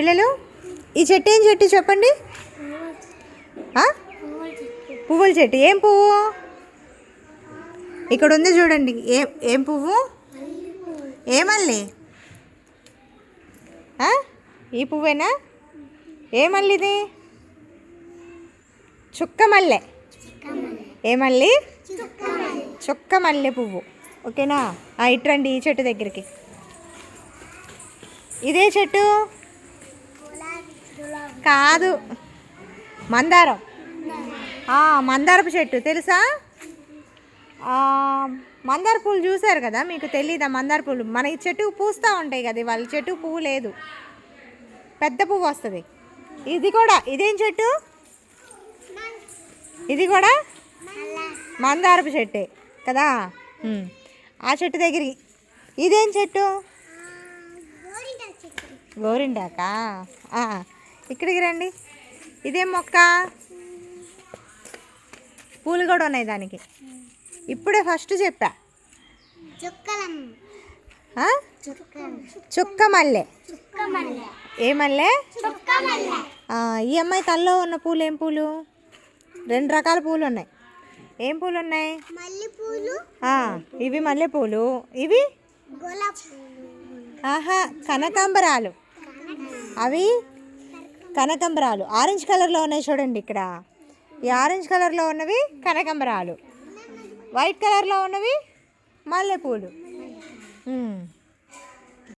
పిల్లలు? ఈ చెట్టు ఏం చెట్టు చెప్పండి? పువ్వుల చెట్టు. ఏం పువ్వు? ఇక్కడ ఉంది చూడండి. ఏం ఏం పువ్వు? ఏమల్లి మల్లి? ఈ పువ్వేనా? ఏ ఇది? చుక్క మల్లె. ఏ చుక్క మల్లె పువ్వు. ఓకేనా? ఇట్రండి ఈ చెట్టు దగ్గరికి. ఇదే చెట్టు? కాదు. మందారం. మందారపు చెట్టు. తెలుసా? మందార పూలు చూసారు కదా? మీకు తెలీదా మందార పూలు? మన ఈ చెట్టుకు పూస్తూ ఉంటాయి కదా వాళ్ళ చెట్టుకు పువ్వు లేదు. పెద్ద పువ్వు వస్తుంది. ఇది కూడా. ఇదేం చెట్టు? ఇది కూడా? మందారపు చెట్టే కదా. ఆ చెట్టు దగ్గరికి. ఇదేం చెట్టు? గోరింటాకా ఆ, ఇక్కడికి రండి. ఇదేం మొక్క. పూలు కూడా ఉన్నాయి దానికి. ఇప్పుడే ఫస్ట్ చెప్పా? చుక్క మల్లె. ఏ మల్లె? ఈ అమ్మాయి తల్లో ఉన్న పూలు ఏం పూలు? రెండు రకాల పూలు ఉన్నాయి. ఏం పూలు ఉన్నాయి? ఇవి మల్లెపూలు. ఇవి? గులాబ్ ఆహా కనకాంబరాలు. అవి? కనకంబరాలు. ఆరెంజ్ కలర్లో ఉన్నాయి చూడండి ఇక్కడ. ఈ ఆరెంజ్ కలర్లో ఉన్నవి కనకంబరాలు. వైట్ కలర్లో ఉన్నవి మల్లెపూలు.